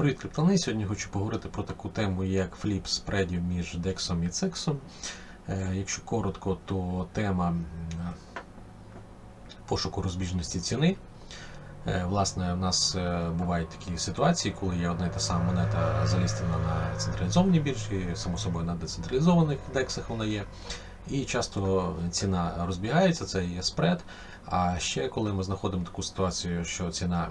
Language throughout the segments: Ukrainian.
Привіт, криптони. Сьогодні хочу поговорити про таку тему, як фліп спредів між DEX і CEX. Е, Якщо коротко, то тема пошуку розбіжності ціни. Е, Власне, в нас е, бувають такі ситуації, коли є одна і та сама монета залістена на централізованій біржі, само собою на децентралізованих дексах вона є. І часто ціна розбігається, це є спред. А ще коли ми знаходимо таку ситуацію, що ціна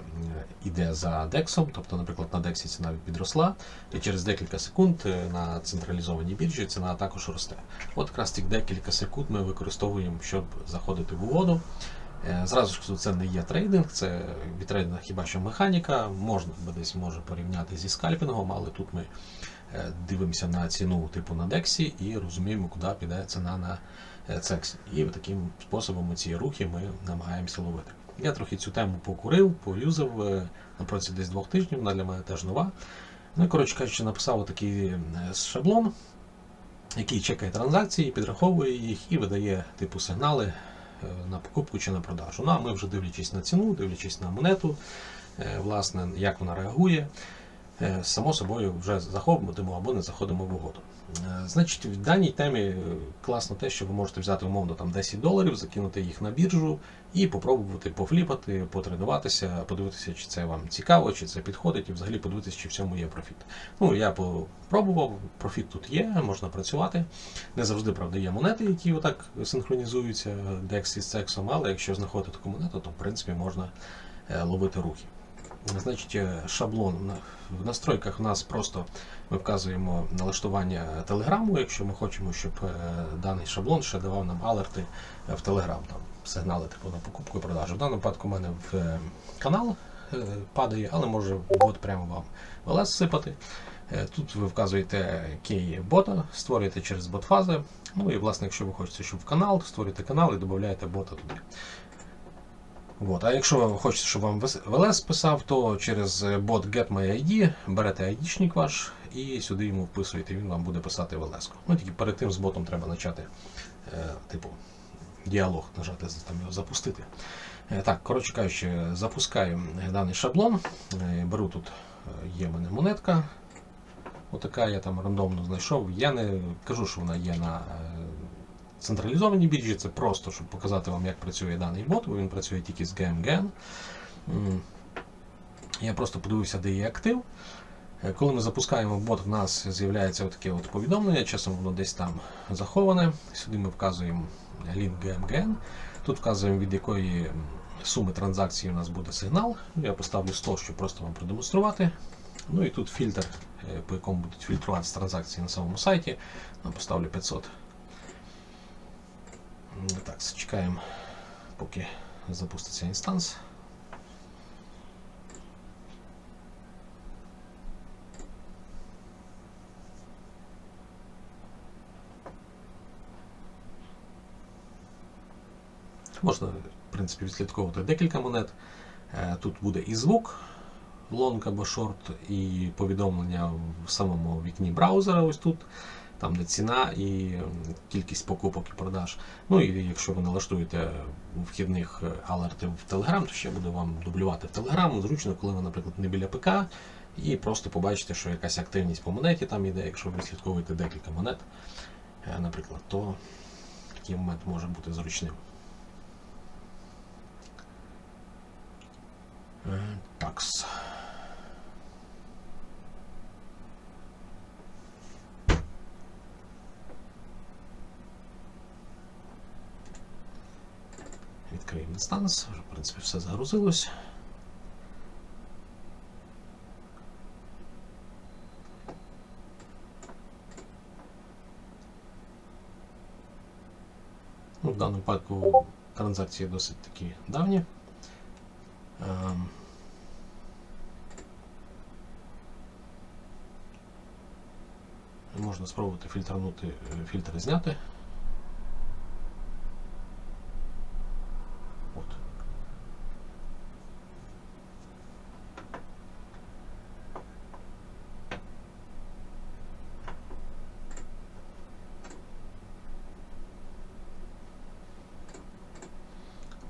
йде за дексом, тобто, наприклад, на дексі ціна підросла, і через декілька секунд е, на централізованій біржі ціна також росте. От якраз цих декілька секунд ми використовуємо, щоб заходити в угоду. Е, Зразу ж це не є трейдинг, це бітрейдинг хіба що механіка. Можна десь може порівняти зі скальпінгом, але тут ми дивимося на ціну типу на Дексі і розуміємо, куди піде ціна на е, цексі. І таким способом ці рухи ми намагаємося ловити. Я трохи цю тему покурив, поюзав е, на протязі десь двох тижнів, вона для мене теж нова. Ну коротше кажучи, написав такий е, шаблон, який чекає транзакції, підраховує їх і видає типу сигнали е, на покупку чи на продажу. Ну а ми вже дивлячись на ціну, дивлячись на монету, е, власне, як вона реагує, е, само собою вже заходимо або не заходимо в угоду. Е, Значить, в даній темі е, класно те, що ви можете взяти умовно там 10 доларів, закинути їх на біржу і попробувати пофліпати, потренуватися, подивитися, чи це вам цікаво, чи це підходить, і взагалі подивитися, чи в цьому є профіт. Ну, я попробував, профіт тут є, можна працювати. Не завжди, правда, є монети, які отак синхронізуються DEX із сексом, але якщо знаходити таку монету, то в принципі можна е, ловити рухи. Значить, е, шаблон в настройках у нас просто ми вказуємо налаштування телеграму, якщо ми хочемо, щоб е, даний шаблон ще давав нам алерти е, в телеграм, там сигнали типу на покупку і продажу. В даному випадку у мене в е, канал е, падає, але може бот прямо вам в LS сипати. Е, Тут ви вказуєте кей бота, створюєте через бот-фази. Ну і власне, якщо ви хочете, щоб в канал, то створюєте канал і додаєте бота туди. От. А якщо ви хочете, щоб вам ВЛС писав, то через бот GetMyID берете ID-шник ваш і сюди йому вписуєте, він вам буде писати ВЛС. Ну тільки перед тим з ботом треба почати, е, типу, діалог, нажати там його запустити. Е, так, коротше кажучи, запускаю даний шаблон. Е, беру тут, е, є в мене монетка. Отака я там рандомно знайшов. Я не кажу, що вона є на е, централізованій біржі, це просто, щоб показати вам, як працює даний бот, бо він працює тільки з GMGN. Я просто подивився, де є актив. Е, Коли ми запускаємо бот, в нас з'являється таке от повідомлення, часом воно десь там заховане. Сюди ми вказуємо лінк GMGN. Тут вказуємо, від якої суми транзакції у нас буде сигнал. Ну, Я поставлю 100, щоб просто вам продемонструвати. Ну і тут фільтр, е, по якому будуть фільтруватися транзакції на самому сайті. Я поставлю 500. Так, чекаємо, поки запуститься інстанс. Можна, в принципі, відслідковувати декілька монет. Е, Тут буде і звук, лонг або шорт, і повідомлення в самому вікні браузера, ось тут, там де ціна і кількість покупок і продаж. Ну і якщо ви налаштуєте вхідних е, алертів в Telegram, то ще буде вам дублювати в Telegram. Зручно, коли ви, наприклад, не біля ПК, і просто побачите, що якась активність по монеті там іде, якщо ви відслідковуєте декілька монет, е, наприклад, то такий момент може бути зручним. Е, Такс. Відкриємо інстанс, вже в принципі все загрузилось. Ну, в даному випадку транзакції досить такі давні. Ем, Можна спробувати фільтрнути, е, фільтри зняти.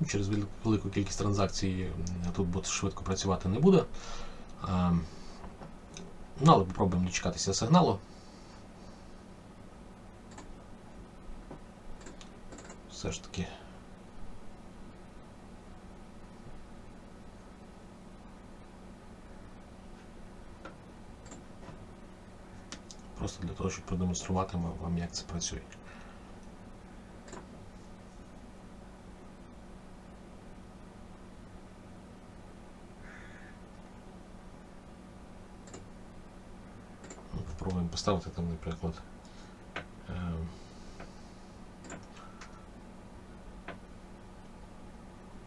Через велику кількість транзакцій тут бот швидко працювати не буде. Ну, але попробуємо дочекатися сигналу. Все ж таки. Просто для того, щоб продемонструвати вам, як це працює. Попробуємо поставити там, наприклад.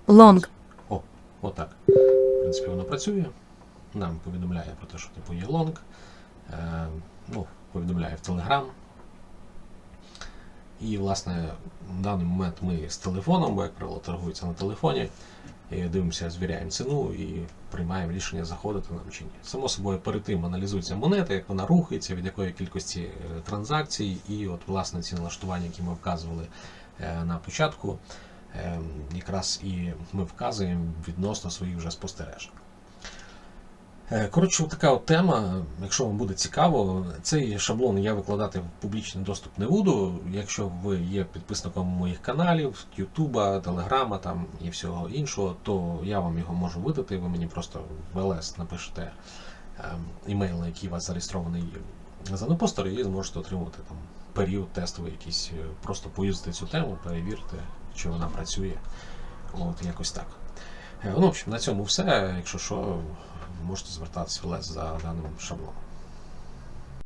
Long. О, отак. В принципі, воно працює. Нам повідомляє про те, що типу є лонг. Е, ну, повідомляє в Telegram. І, власне, в даний момент ми з телефоном, бо як правило, торгується на телефоні, і дивимося, звіряємо ціну і приймаємо рішення, заходити нам чи ні. Само собою, перед тим аналізується монета, як вона рухається, від якої кількості е, транзакцій, і от, власне, ці налаштування, які ми вказували е, на початку, е, якраз і ми вказуємо відносно своїх вже спостережень. Е, Коротше, така от тема. Якщо вам буде цікаво, цей шаблон я викладати в публічний доступ не буду. Якщо ви є підписником моїх каналів, Ютуба, Телеграма там і всього іншого, то я вам його можу видати. Ви мені просто в ЛС напишете ем, імейл, на який у вас зареєстрований за непостер, і зможете отримувати там період тестовий якийсь, е, просто поюзати цю тему, перевірте, чи вона працює. От якось так. Е, Ну, в общем, на цьому все. Якщо що, можете звертатися в лес за даним шаблоном.